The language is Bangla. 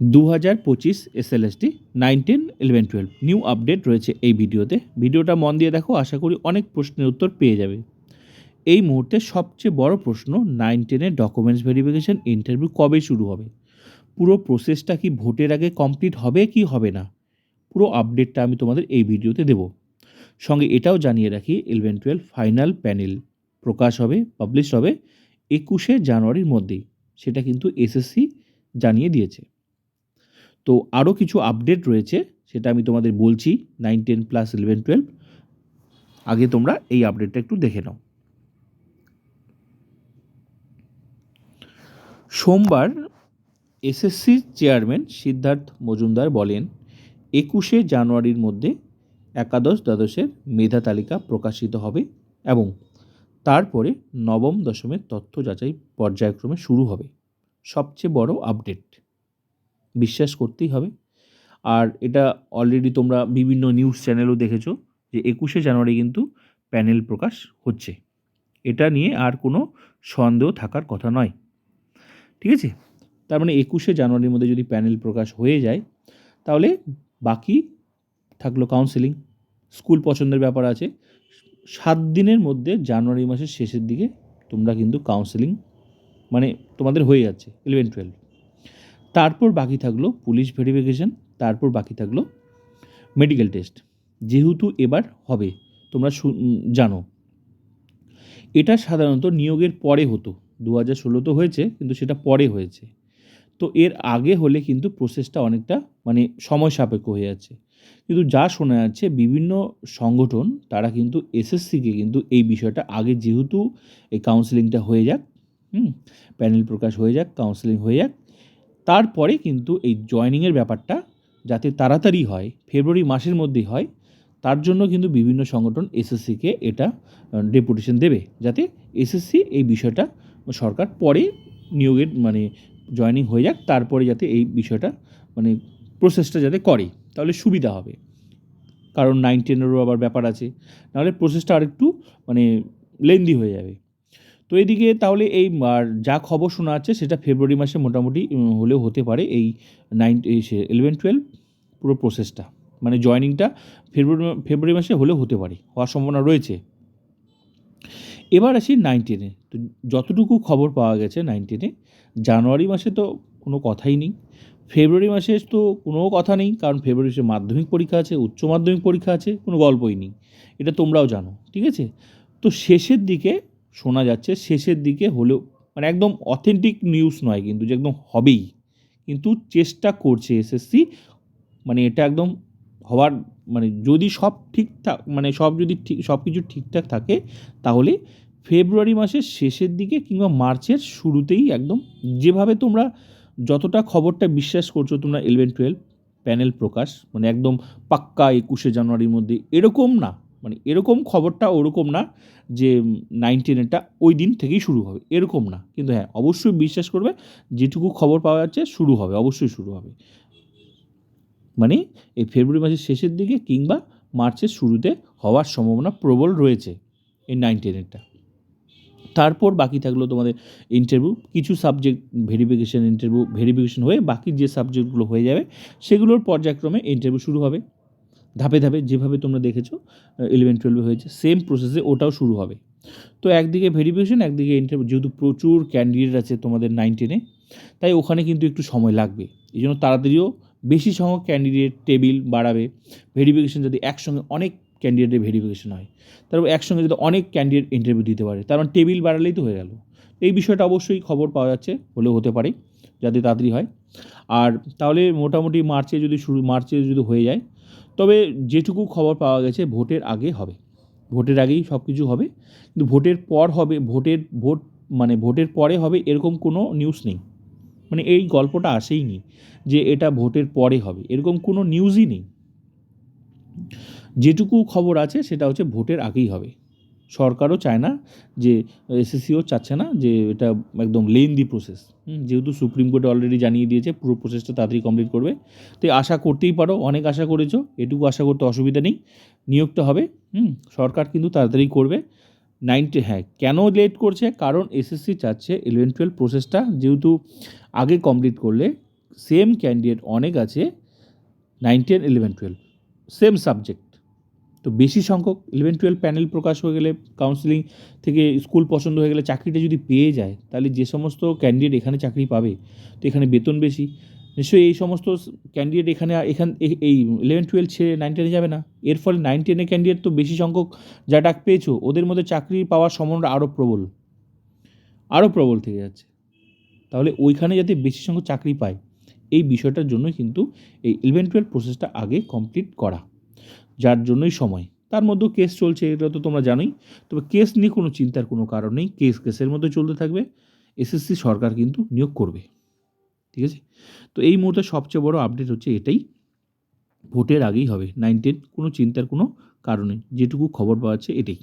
দু হাজার পঁচিশ SLST nine ten eleven twelve new update রয়েছে এই ভিডিওতে। ভিডিওটা মন দিয়ে দেখো, আশা করি অনেক প্রশ্নের উত্তর পেয়ে যাবে। এই মুহূর্তে সবচেয়ে বড় প্রশ্ন নাইন টেনের ডকুমেন্টস ভেরিফিকেশন ইন্টারভিউ কবে শুরু হবে? পুরো প্রসেসটা কি ভোটের আগে কমপ্লিট হবে কি হবে না? পুরো আপডেটটা আমি তোমাদের এই ভিডিওতে দেব। সঙ্গে এটাও জানিয়ে রাখি ইলেভেন টুয়েলভ ফাইনাল প্যানেল প্রকাশ হবে পাবলিশ হবে, একুশে জানুয়ারির মধ্যেই। সেটা কিন্তু এসএসসি জানিয়ে দিয়েছে। তো আরও কিছু আপডেট রয়েছে, সেটা আমি তোমাদের বলছি nine ten plus eleven twelve আগে তোমরা এই আপডেটটা একটু দেখে নাও। সোমবার এসএসসির চেয়ারম্যান সিদ্ধার্থ মজুমদার বলেন, একুশে জানুয়ারির মধ্যে একাদশ দ্বাদশের মেধা তালিকা প্রকাশিত হবে এবং তারপরে নবম দশমের তথ্য যাচাই পর্যায়ক্রমে শুরু হবে। সবচেয়ে বড় আপডেট বিশ্বাস করতেই হবে। আর এটা অলরেডি তোমরা বিভিন্ন নিউজ চ্যানেলও দেখেছ যে একুশে জানুয়ারি কিন্তু প্যানেল প্রকাশ হচ্ছে। এটা নিয়ে আর কোনো সন্দেহ থাকার কথা নয়। ঠিক আছে? তার মানে একুশে জানুয়ারির মধ্যে যদি প্যানেল প্রকাশ হয়ে যায়, তাহলে বাকি থাকল কাউন্সেলিং স্কুল পছন্দের ব্যাপার আছে। সাত দিনের মধ্যে জানুয়ারি মাসের শেষের দিকে তোমরা কিন্তু কাউন্সেলিং মানে তোমাদের হয়ে যাচ্ছে ইলেভেন টুয়েলভ তারপর বাকি থাকল পুলিশ ভেরিফিকেশন, তারপর বাকি থাকল মেডিকেল টেস্ট যেহেতু এবার হবে, তোমরা জানো। এটা সাধারণত নিয়োগের পরে হতো দু হাজার ষোলোতে হয়েছে, কিন্তু সেটা পরে হয়েছে। তো এর আগে হলে কিন্তু প্রসেসটা অনেকটা মানে সময় সাপেক্ষ হয়ে যাচ্ছে কিন্তু যা শোনা যাচ্ছে, বিভিন্ন সংগঠন, তারা কিন্তু এসএসসিকে কিন্তু এই বিষয়টা আগে যেহেতু এই কাউন্সেলিংটা হয়ে যাক, হুম প্যানেল প্রকাশ হয়ে যাক কাউন্সেলিং হয়ে যাক তারপরে কিন্তু এই জয়নিংয়ের ব্যাপারটা যাতে তাড়াতাড়ি হয়, ফেব্রুয়ারি মাসের মধ্যেই হয়, তার জন্য কিন্তু বিভিন্ন সংগঠন এসএসসিকে এটা ডেপুটেশন দেবে। যাতে এসএসসি এই বিষয়টা সরকার পরে নিয়োগের মানে জয়নিং হয়ে যাক, তারপরে যাতে এই বিষয়টা মানে প্রসেসটা যাতে করে, তাহলে সুবিধা হবে। কারণ নাইন টেনেরও আবার ব্যাপার আছে, নাহলে প্রসেসটা আরেকটু মানে লেন্দি হয়ে যাবে। তো এদিকে তাহলে এই যা খবর শোনা যাচ্ছে সেটা ফেব্রুয়ারি মাসে মোটামুটি হলেও হতে পারে এই নাইন ইলেভেন টুয়েলভ পুরো প্রসেসটা মানে জয়নিংটা ফেব্রুয়ারি ফেব্রুয়ারি মাসে হলেও হতে পারে, হওয়ার সম্ভাবনা রয়েছে। এবার আসি নাইন টেনে তো যতটুকু খবর পাওয়া গেছে নাইন টেনে জানুয়ারি মাসে তো কোনো কথাই নেই। ফেব্রুয়ারি মাসে তো কোনো কথা নেই, কারণ ফেব্রুয়ারি মাসে মাধ্যমিক পরীক্ষা আছে, উচ্চ মাধ্যমিক পরীক্ষা আছে, কোনো গল্পই নেই। এটা তোমরাও জানো, ঠিক আছে? তো শেষের দিকে শোনা যাচ্ছে, শেষের দিকে হলেও মানে একদম অথেন্টিক নিউজ নয় কিন্তু, যে একদম হবেই। কিন্তু চেষ্টা করছে এসএসসি মানে এটা একদম হওয়ার মানে যদি সব ঠিকঠাক মানে সব যদি ঠিক, সব কিছু ঠিকঠাক থাকে, তাহলে ফেব্রুয়ারি মাসের শেষের দিকে কিংবা মার্চের শুরুতেই একদম যেভাবে তোমরা যতটা খবরটা বিশ্বাস করছ, তোমরা ইলেভেন টুয়েলভ প্যানেল প্রকাশ মানে একদম পাক্কা একুশে জানুয়ারির মধ্যে, এরকম না। মানে এরকম খবরটা ওরকম না যে নাইনটিনেরটা ওই দিন থেকেই শুরু হবে, এরকম না। কিন্তু হ্যাঁ অবশ্যই বিশ্বাস করবে, যেটুকু খবর পাওয়া যাচ্ছে শুরু হবে, অবশ্যই শুরু হবে। মানে এই ফেব্রুয়ারি মাসের শেষের দিকে কিংবা মার্চের শুরুতে হওয়ার সম্ভাবনা প্রবল রয়েছে এই নাইন টেনেরটা তারপর বাকি থাকল তোমাদের ইন্টারভিউ কিছু সাবজেক্ট ভেরিফিকেশান ইন্টারভিউ ভেরিফিকেশন হয়ে বাকি যে সাবজেক্টগুলো হয়ে যাবে, সেগুলোর পর্যায়ক্রমে ইন্টারভিউ শুরু হবে। ধাপে ধাপে যেভাবে তোমরা দেখেছ ইলেভেন টুয়েলভে হয়েছে সেম প্রসেসে ওটাও শুরু হবে। তো একদিকে ভেরিফিকেশন একদিকে ইন্টারভিউ যেহেতু প্রচুর ক্যান্ডিডেট আছে তোমাদের নাইন টেনে তাই ওখানে কিন্তু একটু সময় লাগবে। এই জন্য তাড়াতাড়িও বেশি সংখ্যক ক্যান্ডিডেট টেবিল বাড়াবে। ভেরিফিকেশন যদি একসঙ্গে অনেক ক্যান্ডিডেটের ভেরিফিকেশন হয় তারপর একসঙ্গে যদি অনেক ক্যান্ডিডেট ইন্টারভিউ দিতে পারে, তার মানে টেবিল বাড়ালেই তো হয়ে গেল। এই বিষয়টা অবশ্যই খবর পাওয়া যাচ্ছে, হলেও হতে পারে, যাতে তাড়াতাড়ি হয়। আর তাহলে মোটামুটি মার্চে যদি শুরু, মার্চে যদি হয়ে যায়, তবে যেটুকু খবর পাওয়া গেছে ভোটের আগে হবে। ভোটের আগেই সব কিছু হবে। কিন্তু ভোটের পর হবে, ভোটের ভোট মানে ভোটের পরে হবে এরকম কোনো নিউজ নেই। মানে এই গল্পটা আসেই নি যে এটা ভোটের পরে হবে। এরকম কোনো নিউজই নেই। যেটুকু খবর আছে সেটা হচ্ছে ভোটের আগেই হবে। সরকারও চায় না যে এসএসসিও চাচ্ছে না, যে এটা একদম লেন্দি প্রসেস যেহেতু সুপ্রিম কোর্টে অলরেডি জানিয়ে দিয়েছে, পুরো প্রসেসটা তাড়াতাড়ি কমপ্লিট করবে। তো আশা করতেই পারো, অনেক আশা করেছ, এটুকু আশা করতে অসুবিধা নেই, নিয়োগটা হবে। হুম, সরকার কিন্তু তাড়াতাড়ি করবে। নাইনটি হ্যাঁ কেন লেট করছে? কারণ এসএসসি চাচ্ছে ইলেভেন টুয়েলভ প্রসেসটা যেহেতু আগে কমপ্লিট করলে সেম ক্যান্ডিডেট অনেক আছে nine ten eleven twelve same subject তো বেশি সংখ্যক ইলেভেন টুয়েলভ প্যানেল প্রকাশ হয়ে গেলে কাউন্সিলিং থেকে স্কুল পছন্দ হয়ে গেলে চাকরিটা যদি পেয়ে যায়, তাহলে যে সমস্ত ক্যান্ডিডেট এখানে চাকরি পাবে, তো এখানে বেতন বেশি। নিশ্চয়ই এই সমস্ত ক্যান্ডিডেট এখানে এখান এই ইলেভেন টুয়েলভ ছেড়ে নাইন টেনে যাবে না। এর ফলে নাইন টেনের ক্যান্ডিডেট তো বেশি সংখ্যক, যা ডাক পেয়েছ, ওদের মধ্যে চাকরি পাওয়ার সম্ভাবনা আরও প্রবল। আরও প্রবল থেকে যাচ্ছে। তাহলে ওইখানে যাতে বেশি সংখ্যক চাকরি পায়, এই বিষয়টার জন্যই কিন্তু এই ইলেভেন টুয়েলভ প্রসেসটা আগে কমপ্লিট করা। যার জন্যই সময়। তার মধ্যেও কেস চলছে, এটা তো তোমরা জানোই। তবে কেস নিয়ে কোনো চিন্তার কোনো কারণ নেই। কেস কেসের মধ্যে চলতে থাকবে। এসএসসি সরকার কিন্তু নিয়োগ করবে। ঠিক আছে? তো এই মুহূর্তে সবচেয়ে বড় আপডেট হচ্ছে এটাই। ভোটের আগেই হবে। নাইন টেন কোনো চিন্তার কোনো কারণে যেটুকু খবর পাওয়া যাচ্ছে এটাই।